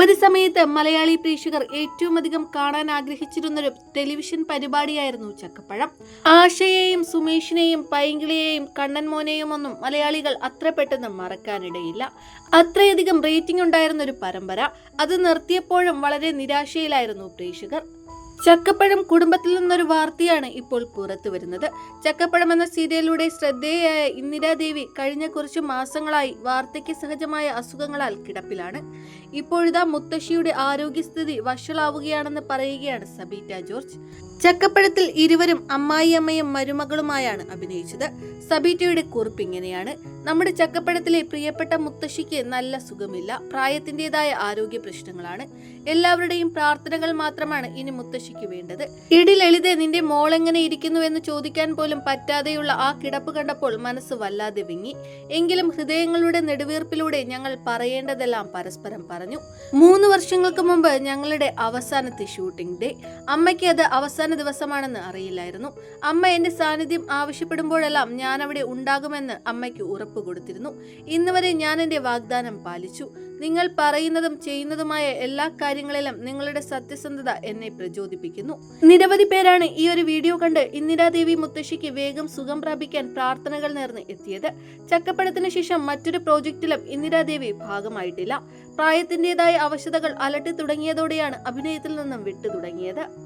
ഒരു സമയത്ത് മലയാളി പ്രേക്ഷകർ ഏറ്റവും അധികം കാണാൻ ആഗ്രഹിച്ചിരുന്നൊരു ടെലിവിഷൻ പരിപാടിയായിരുന്നു ചക്കപ്പഴം. ആശയെയും സുമേഷിനെയും പൈങ്കിളിയെയും കണ്ണൻ മോനെയും ഒന്നും മലയാളികൾ അത്ര പെട്ടെന്ന് മറക്കാനിടയില്ല. അത്രയധികം റേറ്റിംഗ് ഉണ്ടായിരുന്ന ഒരു പരമ്പര. അത് നിർത്തിയപ്പോഴും വളരെ നിരാശയിലായിരുന്നു പ്രേക്ഷകർ. ചക്കപ്പഴം കുടുംബത്തിൽ നിന്നൊരു വാർത്തയാണ് ഇപ്പോൾ പുറത്തു വരുന്നത്. ചക്കപ്പഴം എന്ന സീരിയലിലൂടെ ശ്രദ്ധേയയായ ഇന്ദിരാദേവി കഴിഞ്ഞ കുറച്ച് മാസങ്ങളായി വാർദ്ധക്യ സഹജമായ അസുഖങ്ങളാൽ കിടപ്പിലാണ്. ഇപ്പോഴിതാ മുത്തശ്ശിയുടെ ആരോഗ്യസ്ഥിതി വഷളാവുകയാണെന്ന് പറയുകയാണ് സബീറ്റ ജോർജ്. ചക്കപ്പഴത്തിൽ ഇരുവരും അമ്മായിയമ്മയും മരുമകളുമായാണ് അഭിനയിച്ചത്. സബീറ്റയുടെ കുറിപ്പ് ഇങ്ങനെയാണ്. നമ്മുടെ ചക്കപ്പഴത്തിലെ പ്രിയപ്പെട്ട മുത്തശ്ശിക്ക് നല്ല സുഖമില്ല. പ്രായത്തിന്റെതായ ആരോഗ്യ പ്രശ്നങ്ങളാണ്. എല്ലാവരുടെയും പ്രാർത്ഥനകൾ മാത്രമാണ് ഇനി മുത്തശ്ശിക്ക് വേണ്ടത്. ഇടി ലളിത നിന്റെ മോൾ എങ്ങനെ ഇരിക്കുന്നു എന്ന് ചോദിക്കാൻ പോലും പറ്റാതെയുള്ള ആ കിടപ്പ് കണ്ടപ്പോൾ മനസ്സ് വല്ലാതെ വിങ്ങി. എങ്കിലും ഹൃദയങ്ങളുടെ നെടുവീർപ്പിലൂടെ ഞങ്ങൾ പറയേണ്ടതെല്ലാം പരസ്പരം പറഞ്ഞു. മൂന്ന് വർഷങ്ങൾക്ക് മുമ്പ് ഞങ്ങളുടെ അവസാനത്തെ ഷൂട്ടിംഗ് ഡേ. അമ്മയ്ക്ക് അത് അവസാന ദിവസമാണെന്ന് അറിയില്ലായിരുന്നു. അമ്മ എന്റെ സാന്നിധ്യം ആവശ്യപ്പെടുമ്പോഴെല്ലാം ഞാൻ അവിടെ ഉണ്ടാകുമെന്ന് അമ്മയ്ക്ക് ഉറപ്പ് കൊടുത്തിരുന്നു. ഇന്ന് വരെ ഞാൻ എന്റെ വാഗ്ദാനം പാലിച്ചു. നിങ്ങൾ പറയുന്നതും ചെയ്യുന്നതുമായ എല്ലാ കാര്യങ്ങളിലും നിങ്ങളുടെ സത്യസന്ധത എന്നെ പ്രചോദിപ്പിക്കുന്നു. നിരവധി പേരാണ് ഈ ഒരു വീഡിയോ കണ്ട് ഇന്ദിരാദേവി മുത്തശ്ശിക്ക് വേഗം സുഖം പ്രാപിക്കാൻ പ്രാർത്ഥനകൾ നേർന്ന് എത്തിയത്. ചക്കപ്പഴത്തിന് ശേഷം മറ്റൊരു പ്രോജക്റ്റിലും ഇന്ദിരാദേവി ഭാഗമായിട്ടില്ല. പ്രായത്തിന്റെതായ അവശതകൾ അലട്ടി തുടങ്ങിയതോടെയാണ് അഭിനയത്തിൽ നിന്നും വിട്ടു തുടങ്ങിയത്.